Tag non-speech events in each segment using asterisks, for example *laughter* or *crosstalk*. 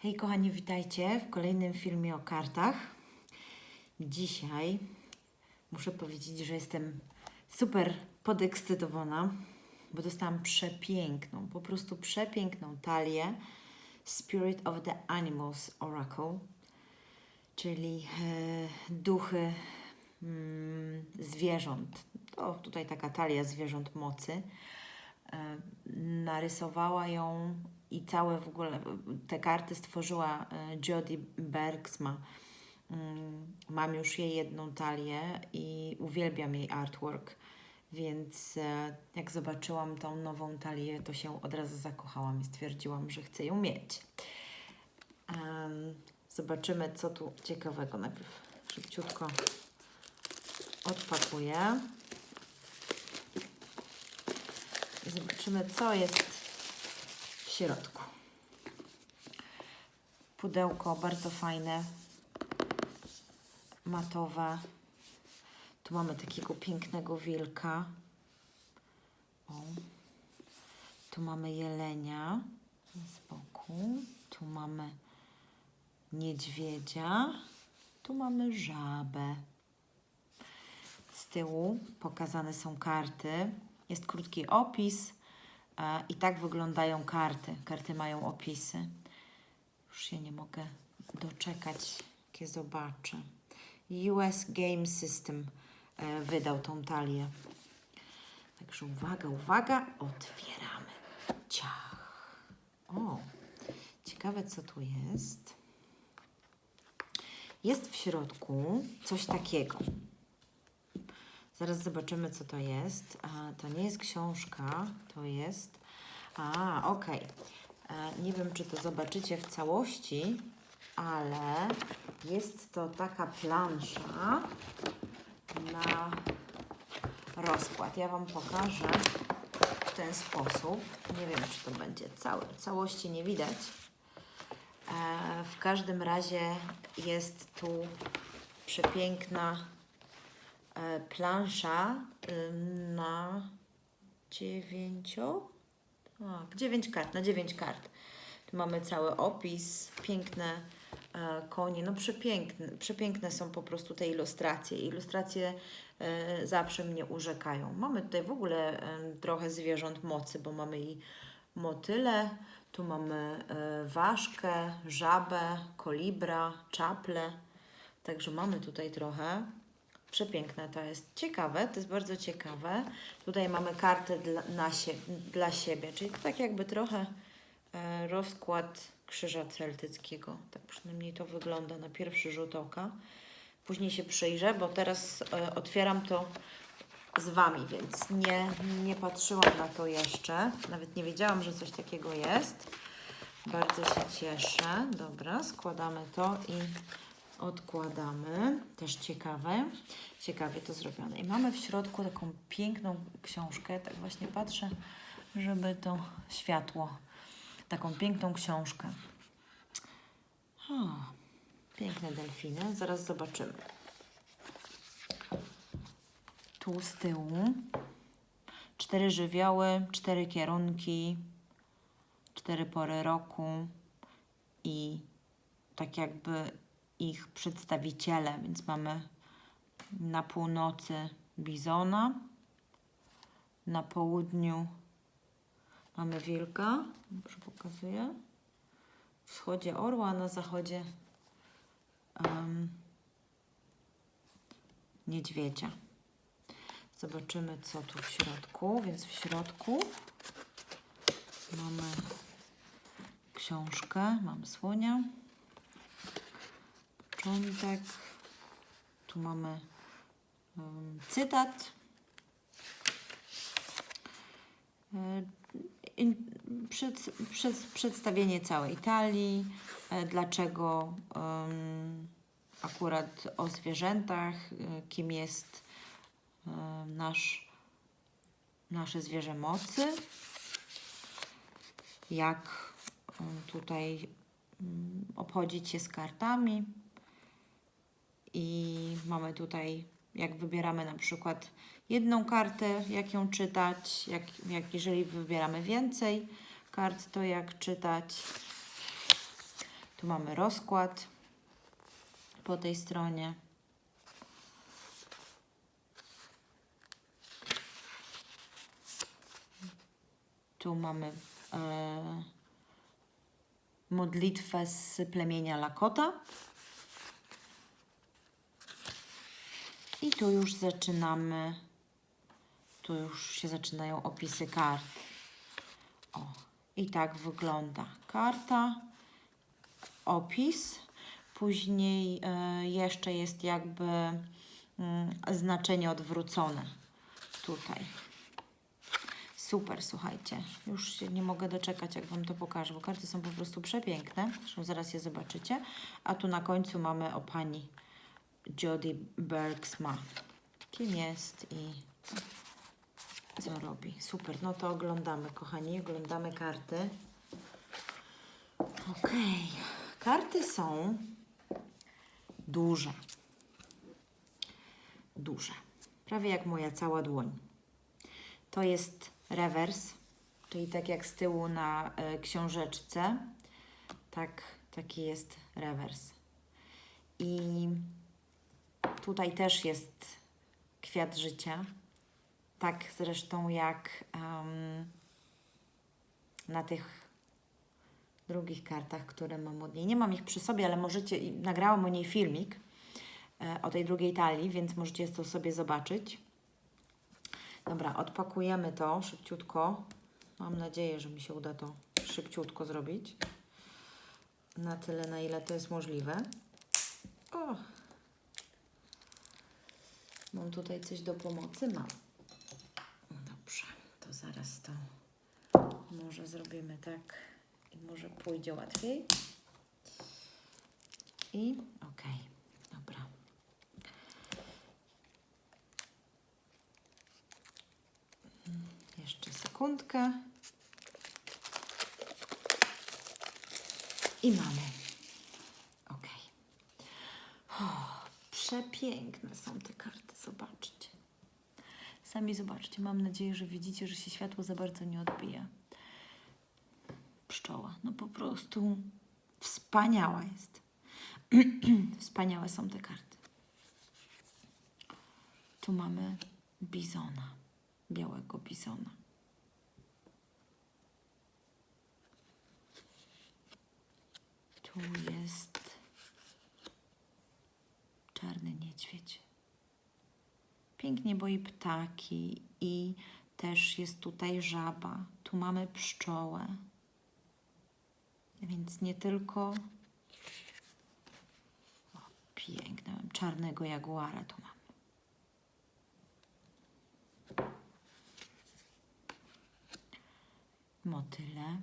Hej kochani, witajcie w kolejnym filmie o kartach. Dzisiaj muszę powiedzieć, że jestem super podekscytowana, bo dostałam przepiękną, po prostu przepiękną talię Spirit of the Animals Oracle, czyli e, duchy mm, zwierząt. To tutaj taka talia zwierząt mocy. E, narysowała ją i całe w ogóle te karty stworzyła e, Jodie Bergsma. Mm, Mam już jej jedną talię i uwielbiam jej artwork, więc e, jak zobaczyłam tą nową talię, to się od razu zakochałam i stwierdziłam, że chcę ją mieć. Zobaczymy, co tu ciekawego. Najpierw szybciutko odpakuję. Zobaczymy, co jest środku. Pudełko bardzo fajne, matowe. Tu mamy takiego pięknego wilka. O. Tu mamy jelenia z boku. Tu mamy niedźwiedzia. Tu mamy żabę. Z tyłu pokazane są karty. Jest krótki opis i tak wyglądają karty. Karty mają opisy. Już się nie mogę doczekać, jakie zobaczę. US Game System e, wydał tą talię. Także uwaga, uwaga, otwieramy. Ciach. O, ciekawe co tu jest. Jest w środku coś takiego. Zaraz zobaczymy, co to jest. A, to nie jest książka, to jest. A, okej. E, Nie wiem, czy to zobaczycie w całości, ale jest to taka plansza na rozkład. Ja Wam pokażę w ten sposób. Nie wiem, czy to będzie całe. Całości nie widać. E, W każdym razie jest tu przepiękna plansza y, na dziewięcio, tak, dziewięć kart, na dziewięć kart. Tu mamy cały opis, piękne e, konie, no przepiękne, przepiękne są po prostu te ilustracje. Ilustracje e, zawsze mnie urzekają. Mamy tutaj w ogóle e, trochę zwierząt mocy, bo mamy i motyle, tu mamy e, ważkę, żabę, kolibra, czaple. Także mamy tutaj trochę. Przepiękne to jest. Ciekawe, to jest bardzo ciekawe. Tutaj mamy kartę dla, na sie, dla siebie, czyli to tak jakby trochę e, rozkład krzyża celtyckiego. Tak przynajmniej to wygląda na pierwszy rzut oka. Później się przyjrzę, bo teraz e, otwieram to z Wami, więc nie, nie patrzyłam na to jeszcze. Nawet nie wiedziałam, że coś takiego jest. Bardzo się cieszę. Dobra, składamy to i odkładamy. Też ciekawe. Ciekawie to zrobione. I mamy w środku taką piękną książkę. Tak właśnie patrzę, żeby to światło. Taką piękną książkę. O, piękne delfiny. Zaraz zobaczymy. Tu z tyłu cztery żywioły, cztery kierunki, cztery pory roku i tak jakby ich przedstawiciele, więc mamy na północy bizona, na południu mamy wilka, dobrze pokazuję, wschodzie orła, na zachodzie em, niedźwiedzia. Zobaczymy, co tu w środku. Więc w środku mamy książkę, mamy słonia, początek. Tu mamy cytat. E, przed, przed, przedstawienie całej talii, e, dlaczego akurat o zwierzętach, e, kim jest nasz, nasze zwierzę mocy, jak tutaj obchodzić się z kartami i mamy tutaj, jak wybieramy na przykład jedną kartę, jak ją czytać, jak, jak jeżeli wybieramy więcej kart, to jak czytać. Tu mamy rozkład po tej stronie. Tu mamy e, modlitwę z plemienia Lakota. I tu już zaczynamy, tu już się zaczynają opisy kart. O, i tak wygląda karta, opis. Później e, jeszcze jest jakby mm, znaczenie odwrócone tutaj. Super, słuchajcie. Już się nie mogę doczekać, jak Wam to pokażę, bo karty są po prostu przepiękne. Zresztą zaraz je zobaczycie. A tu na końcu mamy o pani Jodie Bergsma. Kim jest i co robi. Super, no to oglądamy, kochani. Oglądamy karty. Okej. Karty są duże. Duże. Prawie jak moja cała dłoń. To jest rewers, czyli tak jak z tyłu na e, książeczce, tak, taki jest rewers. I tutaj też jest kwiat życia, tak zresztą jak em, na tych drugich kartach, które mam od niej. Nie mam ich przy sobie, ale możecie, nagrałam o niej filmik e, o tej drugiej talii, więc możecie to sobie zobaczyć. Dobra, odpakujemy to szybciutko. Mam nadzieję, że mi się uda to szybciutko zrobić. Na tyle, na ile to jest możliwe. O! Mam tutaj coś do pomocy? Mam. Dobrze, to zaraz to może zrobimy tak i może pójdzie łatwiej. I okej, dobra. Jeszcze sekundkę. I mamy. Ok. Przepiękne są te karty, zobaczcie. Sami zobaczcie. Mam nadzieję, że widzicie, że się światło za bardzo nie odbija. Pszczoła. No po prostu wspaniała jest. *clears throat* Wspaniałe są te karty. Tu mamy bizona białego bizona. Tu jest czarny niedźwiedź. Pięknie boi ptaki i też jest tutaj żaba. Tu mamy pszczołę. Więc nie tylko o, piękne, czarnego jaguara tu mam. motyle.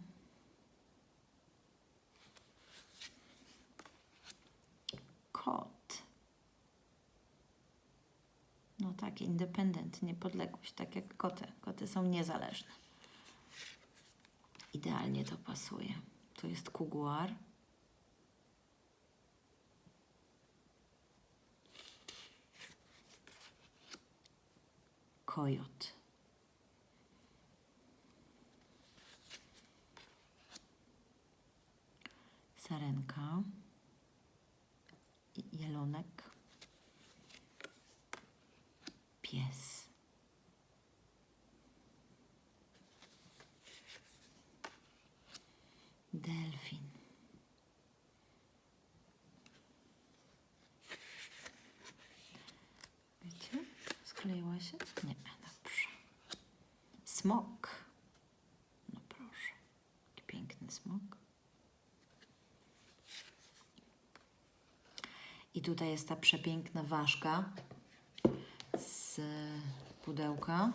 No tak, independent, niepodległość, tak jak koty. Koty są niezależne. Idealnie to pasuje. Tu jest kuguar. Kojot. sarenka, się? Nie, dobrze. Smok. No proszę. Jaki piękny smok. I tutaj jest ta przepiękna ważka z pudełka.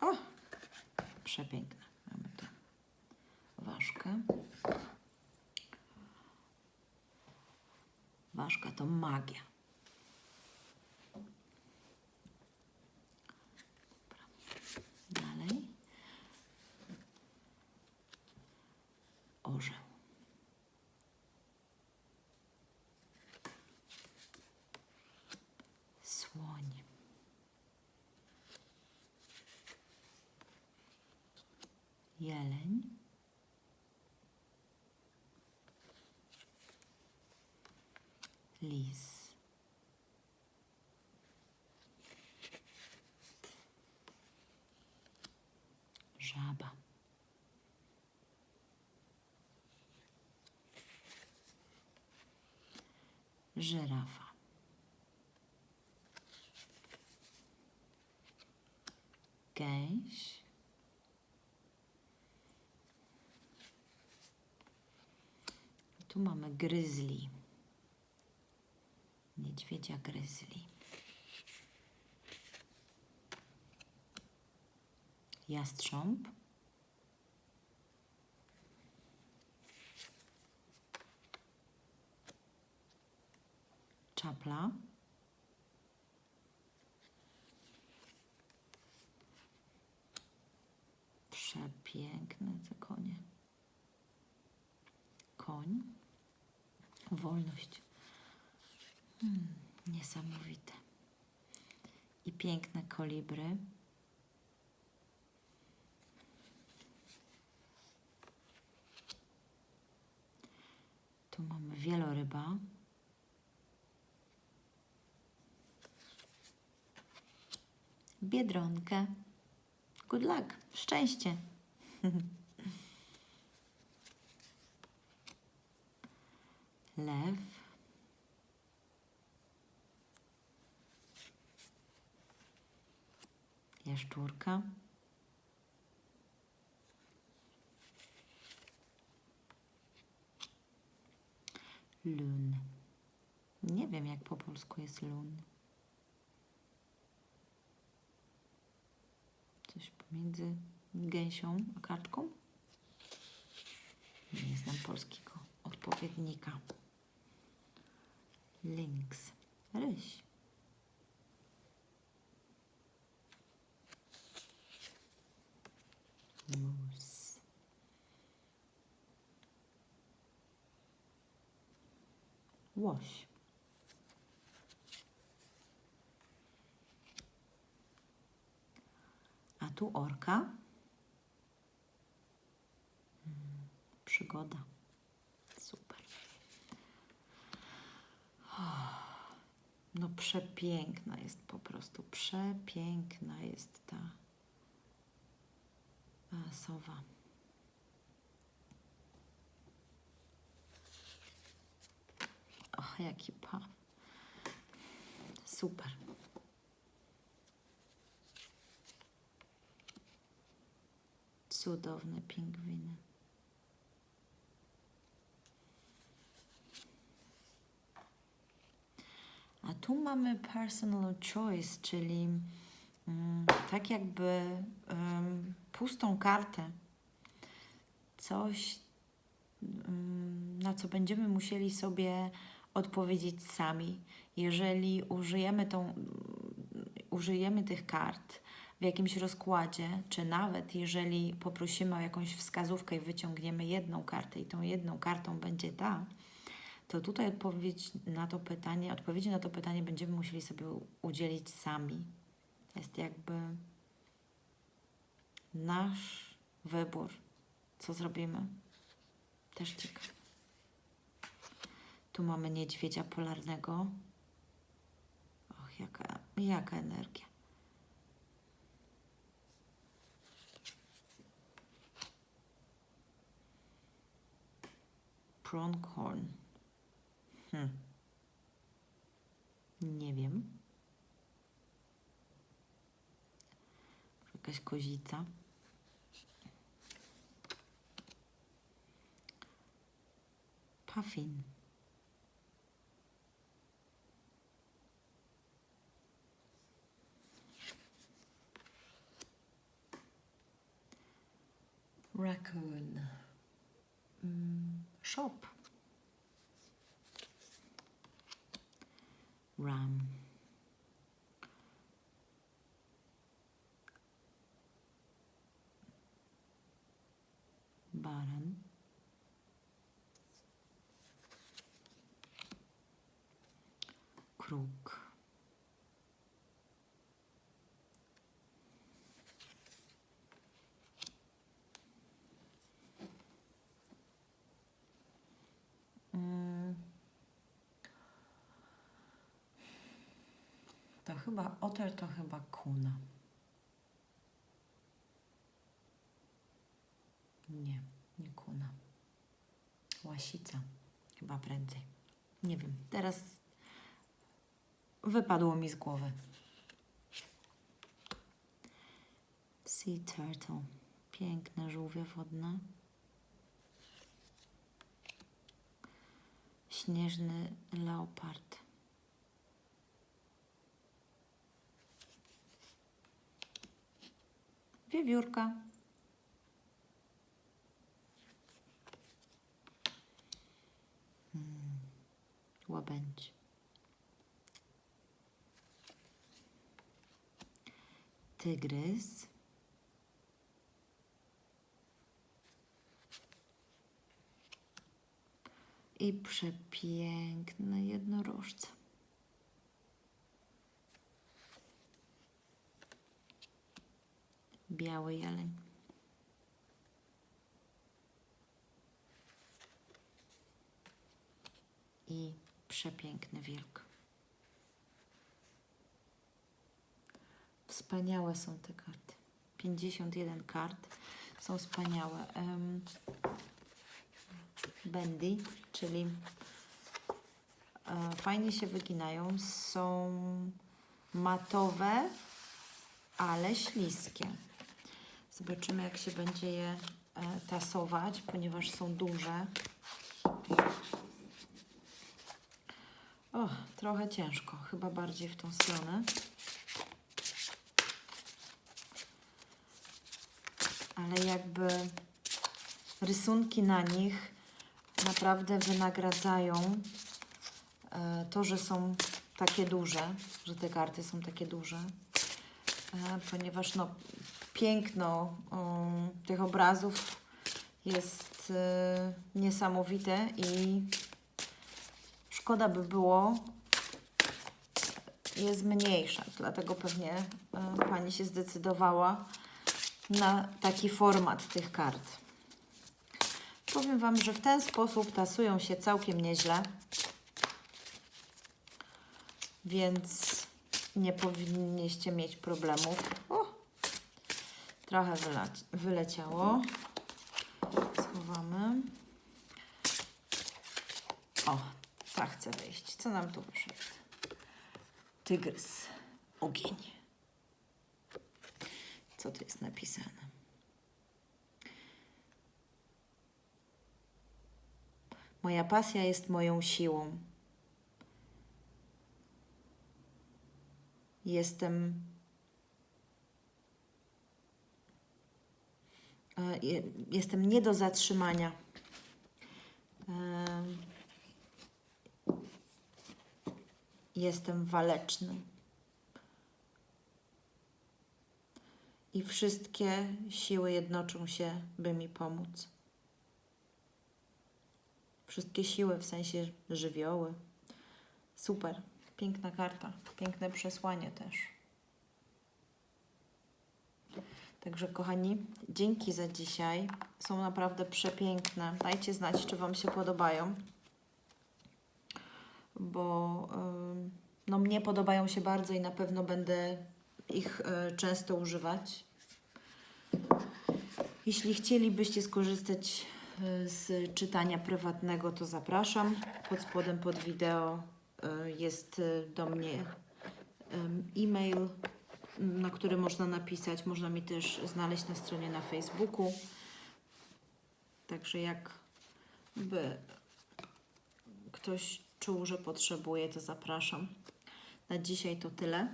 O! Przepiękna. Mamy tu ważkę. Ważka to magia. orzeł. Słoń. Jeleń. Lis. Żyrafa. Gęś. Tu mamy gryzli. Niedźwiedzia gryzli. Jastrząb. Czapla. Przepiękne te konie. Koń. Wolność. Hmm, niesamowite. I piękne kolibry. Tu mamy wieloryba. Biedronkę. Good luck. Szczęście. *laughs* Lew. Jaszczurka. Lun. Nie wiem, jak po polsku jest lun. Coś pomiędzy gęsią a kaczką? Nie znam polskiego odpowiednika. Lynx. Ryś. Mus. A tu orka. Mm, Przygoda. Super. No przepiękna jest po prostu. Przepiękna jest ta e, sowa. Och, jaki pa. Super. Cudowne pingwiny. A tu mamy personal choice, czyli mm, tak jakby em, pustą kartę. Coś, mm, na co będziemy musieli sobie odpowiedzieć sami. Jeżeli użyjemy, tą, użyjemy tych kart w jakimś rozkładzie, czy nawet jeżeli poprosimy o jakąś wskazówkę i wyciągniemy jedną kartę i tą jedną kartą będzie ta, to tutaj odpowiedź na to pytanie, odpowiedzi na to pytanie będziemy musieli sobie udzielić sami. Jest jakby nasz wybór, co zrobimy. Też ciekawe. Tu mamy niedźwiedzia polarnego. Och, jaka, jaka energia. Pronghorn. Hm. Nie wiem. Jakaś kozica. Puffin. Raccoon. Mm, shop. ram Baran. Krook. To chyba oter to chyba kuna. Nie, nie kuna. Łasica. Chyba prędzej. Nie wiem. Teraz wypadło mi z głowy. Sea turtle. Piękne żółwie wodne. Śnieżny leopard. Wiewiórka. Hmm. Łabędź. Tygrys. I przepiękne jednorożce. Biały jeleń. I przepiękny wilk. Wspaniałe są te karty. 51 kart. Są wspaniałe. Bendy, czyli e, fajnie się wyginają. Są matowe, ale śliskie. Zobaczymy, jak się będzie je e, tasować, ponieważ są duże. O, trochę ciężko, chyba bardziej w tą stronę. Ale jakby rysunki na nich naprawdę wynagradzają e, to, że są takie duże, że te karty są takie duże, e, ponieważ no, piękno um, tych obrazów jest e, niesamowite i szkoda by było je zmniejszać, dlatego pewnie e, Pani się zdecydowała na taki format tych kart. Powiem Wam, że w ten sposób tasują się całkiem nieźle, więc nie powinniście mieć problemów. O, trochę wyleci wyleciało. Schowamy. O, tak chcę wyjść. Co nam tu wyszedł? Tygrys. Ogień. Co tu jest napisane? Moja pasja jest moją siłą. Jestem. e, je- Jestem nie do zatrzymania. Em, Jestem waleczny. I wszystkie siły jednoczą się, by mi pomóc. Wszystkie siły, w sensie żywioły. Super. Piękna karta. Piękne przesłanie też. Także kochani, dzięki za dzisiaj. Są naprawdę przepiękne. Dajcie znać, czy Wam się podobają. Bo no, mnie podobają się bardzo i na pewno będę ich y, często używać. Jeśli chcielibyście skorzystać y, z czytania prywatnego, to zapraszam. Pod spodem pod wideo y, jest do mnie e-mail, na który można napisać. Można mi też znaleźć na stronie na Facebooku. Także jak by ktoś czuł, że potrzebuje, to zapraszam. Na dzisiaj to tyle.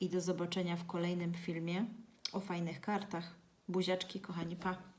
I do zobaczenia w kolejnym filmie o fajnych kartach. Buziaczki, kochani, pa!